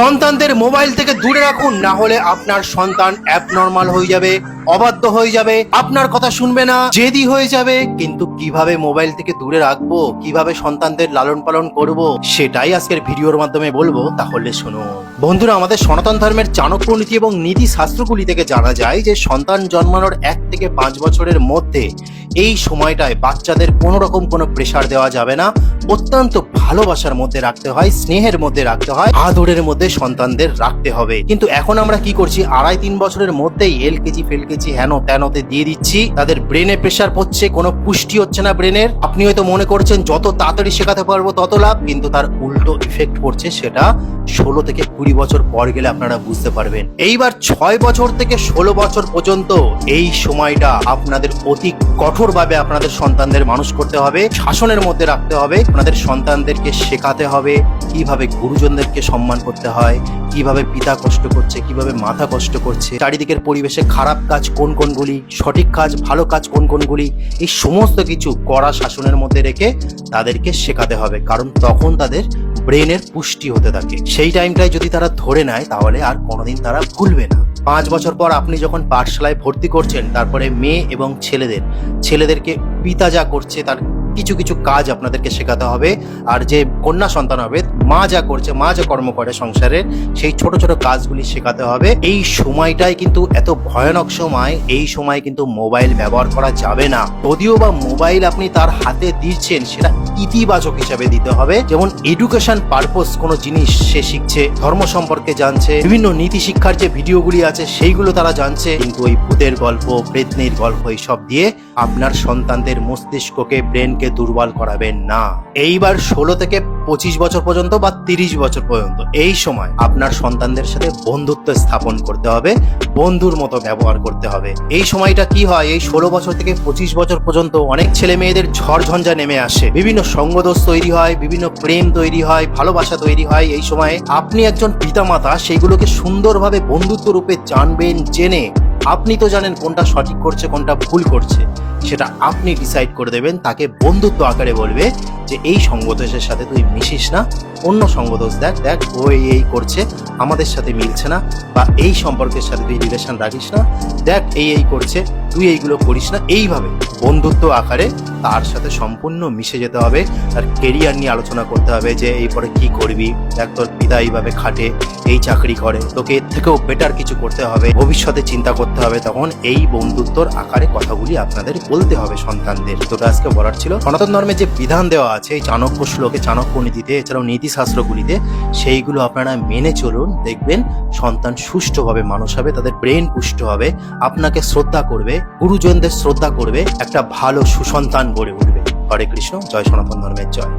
সন্তানদের মোবাইল থেকে দূরে রাখুন, না হলে আপনার সন্তান অ্যাবনর্মাল হয়ে যাবে, অবাধ্য হয়ে যাবে। আপনার কথা শুনবে না, জেদি হয়ে যাবে। কিন্তু কীভাবে মোবাইল থেকে দূরে রাখব, কীভাবে সন্তানদের লালন পালন করব, সেটাই আজকের ভিডিওর মাধ্যমে বলব। তাহলে শুনুন। বন্ধুরা, আমাদের সনাতন ধর্মের চাণক্য নীতি এবং নীতি শাস্ত্রগুলি থেকে জানা যায় যে সন্তান জন্মানোর এক থেকে পাঁচ বছরের মধ্যে এই সময়টায় বাচ্চাদের কোনো রকম কোনো প্রেশার দেওয়া যাবে না। অত্যন্ত ভালোবাসার মধ্যে রাখতে হয়, স্নেহের মধ্যে রাখতে হয়, আদরের মধ্যে সন্তানদের রাখতে হবে। কিন্তু এখন আমরা কি করছি? আড়াই তিন বছরের মধ্যেই এল কেজি ফেল কেজি হেন, তেনতে দিয়ে দিচ্ছি। তাদের ব্রেনে প্রেসার পড়ছে, কোনো পুষ্টি হচ্ছে না ব্রেনের আপনি হয়তো মনে করছেন, যত তাড়াতাড়ি শেখাতে পারব তত লাভ, কিন্তু তার উল্টো ইফেক্ট পড়ছে সেটা ষোলো থেকে কুড়ি বছর পর গেলে আপনারা বুঝতে পারবেন। এইবার ছয় বছর থেকে ষোলো বছর পর্যন্ত এই সময়টা আপনাদের অতি কঠোরভাবে আপনাদের সন্তানদের মানুষ করতে হবে, শাসনের মধ্যে রাখতে হবে, আপনাদের সন্তানদেরকে শেখাতে হবে কীভাবে গুরুজনদেরকে সম্মান করতে হয়, কীভাবে পিতা কষ্ট করছে, কীভাবে মাথা কষ্ট করছে, চারিদিকের পরিবেশে খারাপ কাজ কোন কোনগুলি, সঠিক কাজ, ভালো কাজ কোন কোনগুলি, এই সমস্ত কিছু কড়া শাসনের মধ্যে রেখে তাদেরকে শেখাতে হবে। কারণ তখন তাদের ব্রেনের পুষ্টি হতে থাকে। সেই টাইমটাই যদি তারা ধরে নেয়, তাহলে আর কোনোদিন তারা ভুলবে না। পাঁচ বছর পর আপনি যখন পাঠশালায় ভর্তি করছেন, তারপরে মেয়ে এবং ছেলেদের, ছেলেদেরকে পিতা যা করছে, তার কিছু কিছু কাজ আপনাদেরকে শেখাতে হবে। আর যে কন্যা সন্তান হবে, মা যা করছে, মা যা কর্ম করে সংসারে, সেই ছোট ছোট কাজগুলি শেখাতে হবে। এই সময়টাই কিন্তু এত ভয়ানক সময়, এই সময় কিন্তু মোবাইল ব্যবহার করা যাবে না। যদিও বা মোবাইল আপনি তার হাতে দিচ্ছেন, সেটা ইতিবাচক হিসাবে দিতে হবে। যেমন এডুকেশন পারপোজ কোনো জিনিস সে শিখছে, ধর্ম সম্পর্কে জানছে, বিভিন্ন নীতি শিক্ষার যে ভিডিওগুলি আছে, সেইগুলো তারা জানছে। কিন্তু ওই ভূতের গল্প, প্রেতনির গল্প, এইসব দিয়ে আপনার সন্তানদের মস্তিষ্ককে ব্রেনকে দুর্বল করাবেন না। এইবার ষোলো থেকে পঁচিশ বছর পর্যন্ত বা তিরিশ বছর পর্যন্ত এই সময় আপনার সন্তানদের সাথে বন্ধুত্ব স্থাপন করতে হবে, বন্ধুর মতো ব্যবহার করতে হবে। এই সময়টা কি হয়? এই ষোলো বছর থেকে পঁচিশ বছর পর্যন্ত অনেক ছেলে মেয়েদের ঝড় ঝঞ্ঝা নেমে আসে। বিভিন্ন সঙ্গদোষ তৈরি হয়, বিভিন্ন প্রেম তৈরি হয়, ভালোবাসা তৈরি হয়। এই সময়ে আপনি একজন পিতামাতা, সেইগুলোকে সুন্দরভাবে বন্ধুত্ব রূপে জানবেন, জেনে। আপনি তো জানেন কোনটা সঠিক করছে, কোনটা ভুল করছে। সেটা আপনি ডিসাইড করে দেবেন, তাকে বন্ধুত্ব আকারে বলবে যে এই সঙ্গতের সাথে তুই মিশিস না। অন্য সঙ্গদোষ দেখ দেখ, ও এই এই করছে, আমাদের সাথে মিলছে না, বা এই সম্পর্কের সাথে তুই রিলেশন রাখিস না, দেখ, এই এই করছে, তুই এইগুলো করিস না, এইভাবে বন্ধুত্ব আকারে তার সাথে সম্পূর্ণ মিশে যেতে হবে, তার কেরিয়ার নিয়ে আলোচনা করতে হবে যে এই পরে কি করবি, দেখ তোর পিতা এইভাবে খাটে, এই চাকরি করে, তোকে এর থেকেও বেটার কিছু করতে হবে, ভবিষ্যতে চিন্তা করতে হবে, তখন এই বন্ধুত্বর আকারে কথাগুলি আপনাদের বলতে হবে সন্তানদের। তোটা আজকে বলার ছিল, সনাতন ধর্মে যে বিধান দেওয়া আছে, এই চাণক্য শ্লোকে চাণক্য নীতিতে, এছাড়াও নীতিশাস্ত্রগুলিতে সেইগুলো আপনারা মেনে চলুন, দেখবেন সন্তান সুষ্ঠুভাবে মানুষ হবে, তাদের ব্রেন পুষ্ট হবে, আপনাকে শ্রদ্ধা করবে, গুরুজনদের শ্রদ্ধা করবে, একটা ভালো সুসন্তান গড়ে উঠবে। হরে কৃষ্ণ, জয় সনাতন ধর্মের জয়।